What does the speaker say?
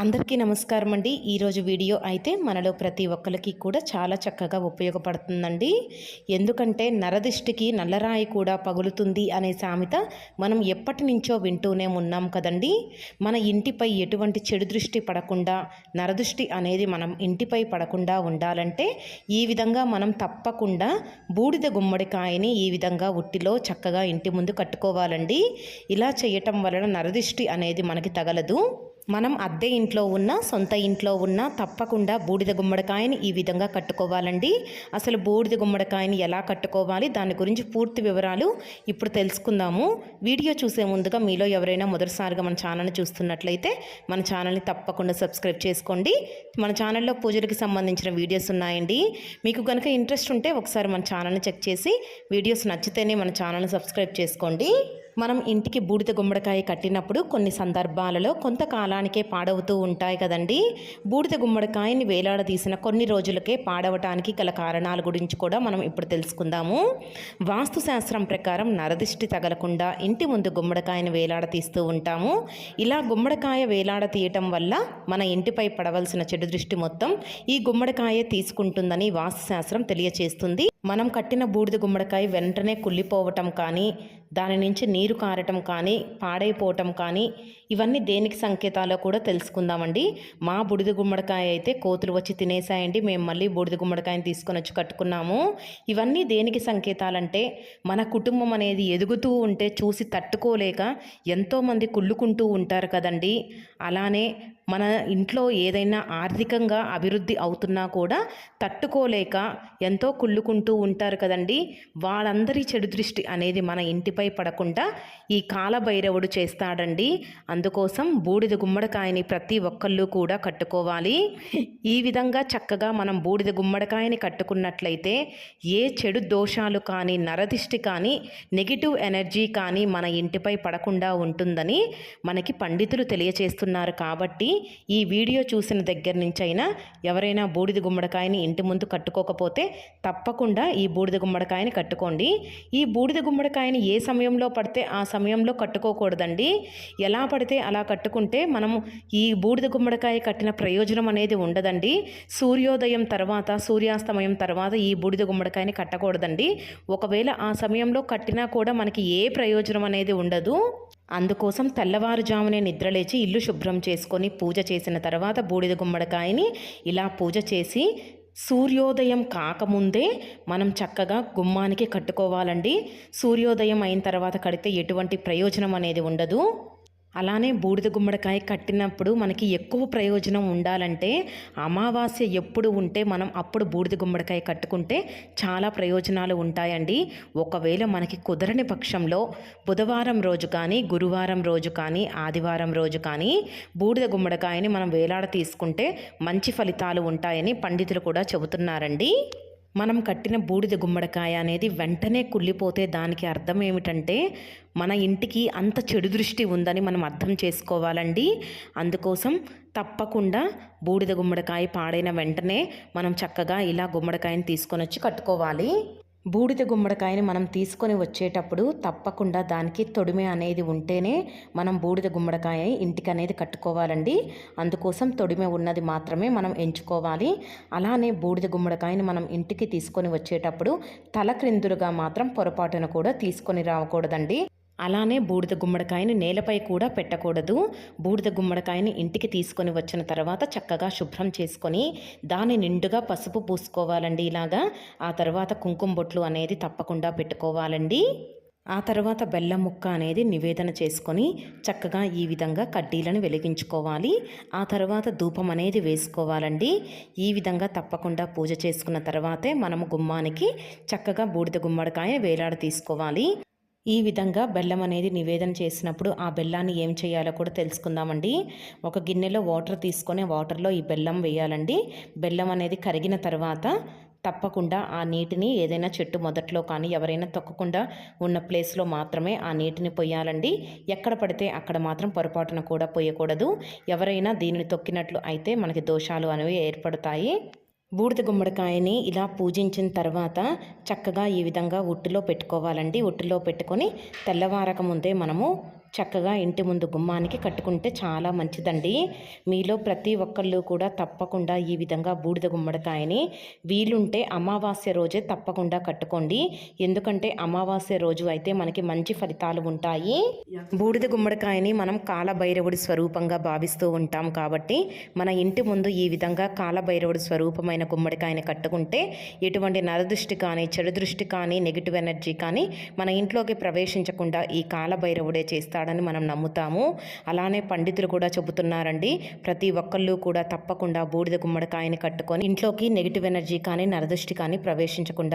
అందరికీ నమస్కారం అండి. ఈరోజు వీడియో అయితే మనలో ప్రతి ఒక్కరికి కూడా చాలా చక్కగా ఉపయోగపడుతుందండి. ఎందుకంటే నరదిష్టికి నల్లరాయి కూడా పగులుతుంది అనే సామెత మనం ఎప్పటి నుంచో వింటూనే ఉన్నాం కదండి. మన ఇంటిపై ఎటువంటి చెడు దృష్టి పడకుండా నరదృష్టి అనేది మనం ఇంటిపై పడకుండా ఉండాలంటే ఈ విధంగా మనం తప్పకుండా బూడిద గుమ్మడికాయని ఈ విధంగా ఉట్టిలో చక్కగా ఇంటి ముందు కట్టుకోవాలండి. ఇలా చేయటం వలన నరదిష్టి అనేది మనకి తగలదు. మనం అద్దె ఇంట్లో ఉన్న సొంత ఇంట్లో ఉన్న తప్పకుండా బూడిద గుమ్మడికాయని ఈ విధంగా కట్టుకోవాలండి. అసలు బూడిద గుమ్మడికాయని ఎలా కట్టుకోవాలి? దాని గురించి పూర్తి వివరాలు ఇప్పుడు తెలుసుకుందాము. వీడియో చూసే ముందుగా మీలో ఎవరైనా మొదటిసారిగా మన ఛానల్ని చూస్తున్నట్లయితే మన ఛానల్ని తప్పకుండా సబ్స్క్రైబ్ చేసుకోండి. మన ఛానల్లో పూజలకు సంబంధించిన వీడియోస్ ఉన్నాయండి. మీకు కనుక ఇంట్రెస్ట్ ఉంటే ఒకసారి మన ఛానల్ని చెక్ చేసి వీడియోస్ నచ్చితేనే మన ఛానల్ని సబ్స్క్రైబ్ చేసుకోండి. మనం ఇంటికి బూడిద గుమ్మడికాయ కట్టినప్పుడు కొన్ని సందర్భాలలో కొంతకాలానికే పాడవుతూ ఉంటాయి కదండి. బూడిద గుమ్మడికాయని వేలాడదీసిన కొన్ని రోజులకే పాడవటానికి గల కారణాల గురించి కూడా మనం ఇప్పుడు తెలుసుకుందాము. వాస్తుశాస్త్రం ప్రకారం నరదిష్టి తగలకుండా ఇంటి ముందు గుమ్మడికాయని వేలాడతీస్తూ ఉంటాము. ఇలా గుమ్మడికాయ వేలాడ తీయటం వల్ల మన ఇంటిపై పడవలసిన చెడు దృష్టి మొత్తం ఈ గుమ్మడికాయ తీసుకుంటుందని వాస్తు శాస్త్రం తెలియచేస్తుంది. మనం కట్టిన బూడిద గుమ్మడికాయ వెంటనే కుళ్ళిపోవటం కానీ దాని నుంచి నీరు కారటం కానీ పాడైపోవటం కానీ ఇవన్నీ దేనికి సంకేతాలో కూడా తెలుసుకుందామండి. మా బూడిద గుమ్మడికాయ అయితే కోతులు వచ్చి తినేసాయండి మేము మళ్ళీ బూడిద గుమ్మడికాయని తీసుకొని వచ్చి కట్టుకున్నాము. ఇవన్నీ దేనికి సంకేతాలంటే మన కుటుంబం అనేది ఎదుగుతూ ఉంటే చూసి తట్టుకోలేక ఎంతోమంది కుళ్ళుకుంటూ ఉంటారు కదండి. అలానే మన ఇంట్లో ఏదైనా ఆర్థికంగా అభివృద్ధి అవుతున్నా కూడా తట్టుకోలేక ఎంతో కుళ్ళుకుంటూ ఉంటారు కదండి. వాళ్ళందరి చెడు దృష్టి అనేది మన ఇంటిపై పడకుండా ఈ కాలభైరవుడు చేస్తాడండి. అందుకోసం బూడిద గుమ్మడికాయని ప్రతి ఒక్కళ్ళు కూడా కట్టుకోవాలి. ఈ విధంగా చక్కగా మనం బూడిద గుమ్మడికాయని కట్టుకున్నట్లయితే ఏ చెడు దోషాలు కానీ నరదిష్టి కానీ నెగిటివ్ ఎనర్జీ కానీ మన ఇంటిపై పడకుండా ఉంటుందని మనకి పండితులు తెలియచేస్తున్నారు కాబట్టి ఈ వీడియో చూసిన దగ్గర నుంచి అయినా ఎవరైనా బూడిద గుమ్మడికాయని ఇంటి ముందు కట్టుకోకపోతే తప్పకుండా ఈ బూడిద గుమ్మడికాయని కట్టుకోండి. ఈ బూడిద గుమ్మడికాయని ఏ సమయంలో పడితే ఆ సమయంలో కట్టుకోకూడదండి. ఎలా పడితే అలా కట్టుకుంటే మనము ఈ బూడిద గుమ్మడికాయ కట్టిన ప్రయోజనం అనేది ఉండదండి. సూర్యోదయం తర్వాత సూర్యాస్తమయం తర్వాత ఈ బూడిద గుమ్మడికాయని కట్టకూడదండి. ఒకవేళ ఆ సమయంలో కట్టినా కూడా మనకి ఏ ప్రయోజనం అనేది ఉండదు. అందుకోసం తెల్లవారుజామునే నిద్రలేచి ఇల్లు శుభ్రం చేసుకొని పూజ చేసిన తర్వాత బూడిద గుమ్మడికాయని ఇలా పూజ చేసి సూర్యోదయం కాకముందే మనం చక్కగా గుమ్మానికి కట్టుకోవాలండి. సూర్యోదయం అయిన తర్వాత కడితే ఎటువంటి ప్రయోజనం అనేది ఉండదు. అలానే బూడిద గుమ్మడికాయ కట్టినప్పుడు మనకి ఎక్కువ ప్రయోజనం ఉండాలంటే అమావాస్య ఎప్పుడు ఉంటే మనం అప్పుడు బూడిద గుమ్మడికాయ కట్టుకుంటే చాలా ప్రయోజనాలు ఉంటాయండి. ఒకవేళ మనకి కుదరని పక్షంలో బుధవారం రోజు కానీ గురువారం రోజు కానీ ఆదివారం రోజు కానీ బూడిద గుమ్మడికాయని మనం వేలాడ తీసుకుంటే మంచి ఫలితాలు ఉంటాయని పండితులు కూడా చెబుతున్నారండి. మనం కట్టిన బూడిద గుమ్మడికాయ అనేది వెంటనే కుళ్ళిపోతే దానికి అర్థం ఏమిటంటే మన ఇంటికి అంత చెడు దృష్టి ఉందని మనం అర్థం చేసుకోవాలండి. అందుకోసం తప్పకుండా బూడిద గుమ్మడికాయ పాడైన వెంటనే మనం చక్కగా ఇలా గుమ్మడికాయని తీసుకొని వచ్చి కట్టుకోవాలి. బూడిద గుమ్మడికాయని మనం తీసుకొని వచ్చేటప్పుడు తప్పకుండా దానికి తొడిమె అనేది ఉంటేనే మనం బూడిద గుమ్మడికాయ ఇంటికి అనేది కట్టుకోవాలండి. అందుకోసం తొడిమె ఉన్నది మాత్రమే మనం ఎంచుకోవాలి. అలానే బూడిద గుమ్మడికాయని మనం ఇంటికి తీసుకొని వచ్చేటప్పుడు తల క్రిందులుగా మాత్రం పొరపాటున కూడా తీసుకొని రాకూడదండి. అలానే బూడిద గుమ్మడికాయని నేలపై కూడా పెట్టకూడదు. బూడిద గుమ్మడికాయని ఇంటికి తీసుకొని వచ్చిన తర్వాత చక్కగా శుభ్రం చేసుకొని దాని నిండుగా పసుపు పూసుకోవాలండి ఇలాగా. ఆ తర్వాత కుంకుమ బొట్లు అనేది తప్పకుండా పెట్టుకోవాలండి. ఆ తర్వాత బెల్లం ముక్క అనేది నివేదన చేసుకొని చక్కగా ఈ విధంగా కడ్డీలను వెలిగించుకోవాలి. ఆ తర్వాత ధూపం అనేది వేసుకోవాలండి. ఈ విధంగా తప్పకుండా పూజ చేసుకున్న తర్వాతే మనము గుమ్మానికి చక్కగా బూడిద గుమ్మడికాయ వేలాడ తీసుకోవాలి. ఈ విధంగా బెల్లం అనేది నివేదన చేసినప్పుడు ఆ బెల్లాన్ని ఏం చేయాలో కూడా తెలుసుకుందామండి. ఒక గిన్నెలో వాటర్ తీసుకొని వాటర్లో ఈ బెల్లం వేయాలండి. బెల్లం అనేది కరిగిన తర్వాత తప్పకుండా ఆ నీటిని ఏదైనా చెట్టు మొదట్లో కానీ ఎవరైనా తొక్కకుండా ఉన్న ప్లేస్లో మాత్రమే ఆ నీటిని పొయ్యాలండి. ఎక్కడ పడితే అక్కడ మాత్రం పొరపాటున కూడా పోయకూడదు ఎవరైనా దీనిని తొక్కినట్లు అయితే మనకి దోషాలు అనేవి ఏర్పడతాయి. బూడిద గుమ్మడికాయని ఇలా పూజించిన తర్వాత చక్కగా ఈ విధంగా ఒట్టులో పెట్టుకోవాలండి. ఒట్టులో పెట్టుకొని తెల్లవారక ముందే మనము చక్కగా ఇంటి ముందు గుమ్మానికి కట్టుకుంటే చాలా మంచిదండి. మీలో ప్రతి ఒక్కళ్ళు కూడా తప్పకుండా ఈ విధంగా బూడిద గుమ్మడికాయని వీలుంటే అమావాస్య రోజే తప్పకుండా కట్టుకోండి. ఎందుకంటే అమావాస్య రోజు అయితే మనకి మంచి ఫలితాలు ఉంటాయి. బూడిద గుమ్మడికాయని మనం కాలభైరవుడి స్వరూపంగా భావిస్తూ ఉంటాం కాబట్టి మన ఇంటి ముందు ఈ విధంగా కాలభైరవుడి స్వరూపమైన గుమ్మడికాయని కట్టుకుంటే ఎటువంటి నరదృష్టి కానీ చెడు దృష్టి కానీ నెగిటివ్ ఎనర్జీ కానీ మన ఇంట్లోకి ప్రవేశించకుండా ఈ కాలభైరవుడే చేస్తాడని మనం నమ్ముతాము. అలానే పండితులు కూడా చెబుతున్నారండి. ప్రతి ఒక్కళ్ళు కూడా తప్పకుండా బూడిద గుమ్మడికాయని కట్టుకొని ఇంట్లోకి నెగిటివ్ ఎనర్జీ కానీ నరదృష్టి కానీ ప్రవేశించకుండా